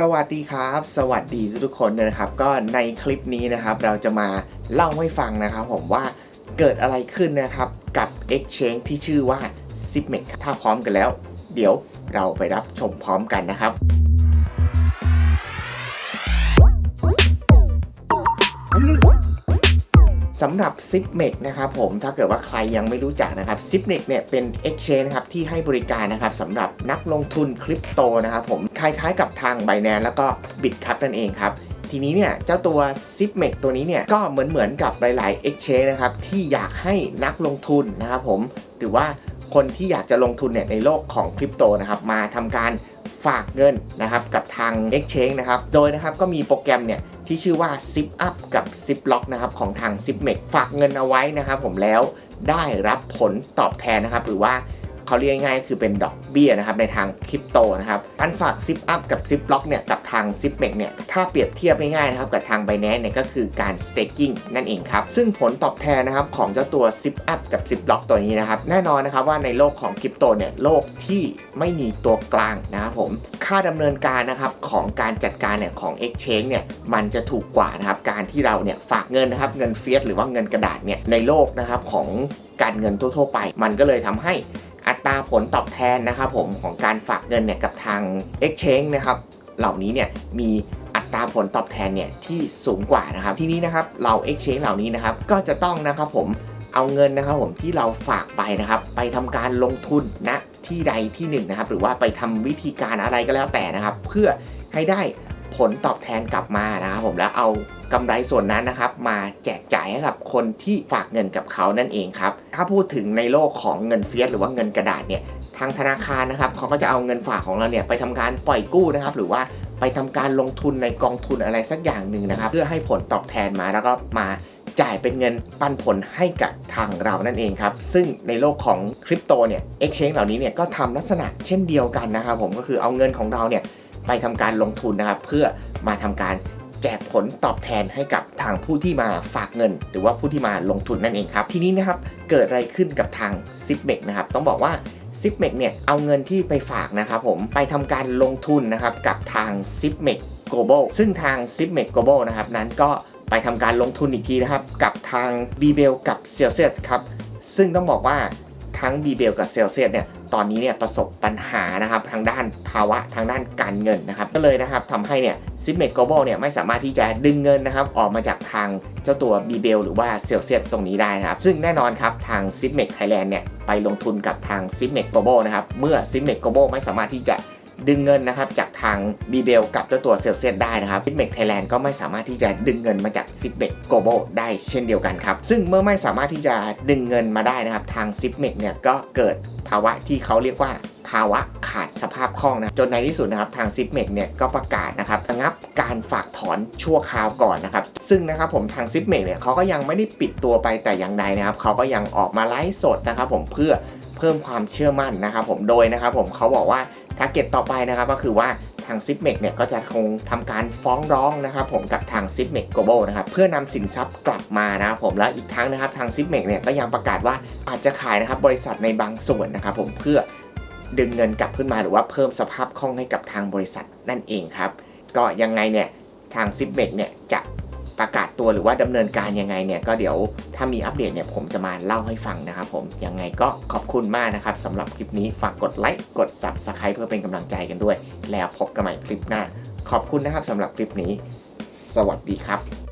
สวัสดีครับ สวัสดีทุกคนเลยนะครับ ก็ในคลิปนี้นะครับ เราจะมาเล่าให้ฟังนะครับผมว่าเกิดอะไรขึ้นนะครับกับ Exchange ที่ชื่อว่า s i p m e x ถ้าพร้อมกันแล้ว เดี๋ยวเราไปรับชมพร้อมกันนะครับ สำหรับ s i p m e x นะครับผมถ้าเกิดว่าใครยังไม่รู้จักนะครับ s i p m e x เนี่ยเป็น Exchange นครับที่ให้บริการนะครับสำหรับนักลงทุนคริปโตนะครับผมคล้ายๆกับทาง Binance แล้วก็ Bitcup นั่นเองครับทีนี้เนี่ยเจ้าตัว s i p m e x ตัวนี้เนี่ยก็เหมือนเหมือนกับหลายๆ Exchange นะครับที่อยากให้นักลงทุนนะครับผมหรือว่าคนที่อยากจะลงทุนเนี่ยในโลกของคริปโตนะครับมาทำการ ฝากเงินนะครับกับทาง Exchange นะครับ โดยนะครับก็มีโปรแกรมเนี่ยที่ชื่อว่า Zip Up กับ Zip Lock นะครับของทาง Zipmex ฝากเงินเอาไว้นะครับผมแล้วได้รับผลตอบแทนนะครับหรือว่า เขาเรียกง่ายๆคือเป็นดอกเบี้ยนะครับในทางคริปโตนะครับอันฝาก Zip Up กับ Zip Lock เนี่ยกับทาง Zipmex เนี่ยถ้าเปรียบเทียบง่ายๆนะครับกับทาง Binance เนี่ยก็คือการ staking นั่นเองครับซึ่งผลตอบแทนนะครับของเจ้าตัว Zip Up กับ Zip Lock ตัวนี้นะครับแน่นอนนะครับว่าในโลกของคริปโตเนี่ยโลกที่ไม่มีตัวกลางนะครับผมค่าดำเนินการนะครับของการจัดการเนี่ยของ Exchange เนี่ยมันจะถูกกว่านะครับการที่เราเนี่ยฝากเงินนะครับเงินเฟียสหรือว่าเงินกระดาษเนี่ยในโลกนะครับของการเงินทั่วๆไป มันก็เลยทำให้ อัตราผลตอบแทนนะครับผมของการฝากเงินเนี่ยกับทาง Exchange นะครับเหล่านี้เนี่ยมีอัตราผลตอบแทนเนี่ยที่สูงกว่านะครับทีนี้นะครับเรา Exchange เหล่านี้นะครับก็จะต้องนะครับผมเอาเงินนะครับผมที่เราฝากไปนะครับ ไปทำการลงทุนณที่ใดที่หนึ่งนะครับ หรือว่าไปทำวิธีการอะไรก็แล้วแต่นะครับ เพื่อให้ได้ ผลตอบแทนกลับมานะครับผมแล้วเอากำไรส่วนนั้นนะครับ มาแจกจ่ายให้กับคนที่ฝากเงินกับเขานั่นเองครับ ถ้าพูดถึงในโลกของเงินเฟียสหรือว่าเงินกระดาษเนี่ยทางธนาคารนะครับเขาก็จะเอาเงินฝากของเราเนี่ยไปทำการปล่อยกู้นะครับหรือว่าไปทำการลงทุนในกองทุนอะไรสักอย่างหนึ่งนะครับ เพื่อให้ผลตอบแทนมาแล้วก็มาจ่ายเป็นเงินปันผลให้กับทางเรานั่นเองครับ ซึ่งในโลกของคริปโตเนี่ย Exchange เหล่านี้เนี่ยก็ทำลักษณะเช่นเดียวกันนะครับผมก็คือเอาเงินของเราเนี่ย ไปทำการลงทุนนะครับ เพื่อมาทำการแจกผลตอบแทนให้กับทางผู้ที่มาฝากเงิน หรือว่าผู้ที่มาลงทุนนั่นเองครับ ทีนี้นะครับเกิดอะไรขึ้นกับทาง s i p m e x นะครับ ต้องบอกว่า s i p m e x เนี่ยเอาเงินที่ไปฝากนะครับผมไปทำการลงทุนนะครับกับทาง s i p m e x Global ซึ่งทาง s i p m e x Global นะครับนั้นก็ไปทำการลงทุนอีกทีนะครับ กับทาง b b e l กับ c e l s i u s ครับ ซึ่งต้องบอกว่า ทั้ง b ีเบลกับเซลเซียสเนี่ยตอนนี้เนี่ยประสบปัญหานะครับทางด้านภาวะทางด้านการเงินนะครับก็เลยนะครับทำให้เนี่ยซิมเมกโกลบอลเนี่ยไม่สามารถที่จะดึงเงินนะครับออกมาจากทางเจ้าตัว b ีเบลหรือว่าเซลเซียสตรงนี้ได้นะครับ ซึ่งแน่นอนครับทางซิมเมกไทยแลนด์เนี่ยไปลงทุนกับทางซิมเมกโกลบอลนะครับเมื่อซิมเมกโกลบอลไม่สามารถที่จะ ดึงเงินนะครับจากทาง b b e l กับเจ้าตัวเซลเซียได้นะครับ s i p m e x Thailand ก็ไม่สามารถที่จะดึงเงินมาจาก s i p m e x Global ได้เช่นเดียวกันครับ ซึ่งเมื่อไม่สามารถที่จะดึงเงินมาได้นะครับทาง s i p m e x เนี่ยก็เกิดภาวะที่เขาเรียกว่าภาวะขาดสภาพคล่องนะจนในที่สุดนะครับทาง s i p m e x เนี่ยก็ประกาศนะครับระงับการฝากถอนชั่วคราวก่อนนะครับซึ่งนะครับผมทาง s i p m e x เนี่ยเขาก็ยังไม่ได้ปิดตัวไปแต่อย่างใดนะครับเขาก็ยังออกมาไลฟ์สดนะครับผมเพื่อ เพิ่มความเชื่อมั่นนะครับผมโดยนะครับผมเขาบอกว่าทาร์เก็ตต่อไปนะครับก็คือว่าทาง s i p m e x เนี่ยก็จะคงทำการฟ้องร้องนะครับผมกับทาง s i p m e x Global นะครับเพื่อนำสินทรัพย์กลับมานะครับผมและอีกทั้งนะครับทาง s i p m e x เนี่ยก็ยังประกาศว่าอาจจะขายนะครับบริษัทในบางส่วนนะครับผมเพื่อดึงเงินกลับขึ้นมาหรือว่าเพิ่มสภาพคล่องให้กับทางบริษัทนั่นเองครับ ก็ยังไงเนี่ยทาง s i p m e x เนี่ยจะ ประกาศตัวหรือว่าดำเนินการยังไงเนี่ยก็เดี๋ยวถ้ามีอัปเดตเนี่ยผมจะมาเล่าให้ฟังนะครับผมยังไงก็ขอบคุณมากนะครับสำหรับคลิปนี้ฝากกดไลค์กด Subscribe เพื่อเป็นกำลังใจกันด้วย แล้วพบกันใหม่คลิปหน้า ขอบคุณนะครับสำหรับคลิปนี้ สวัสดีครับ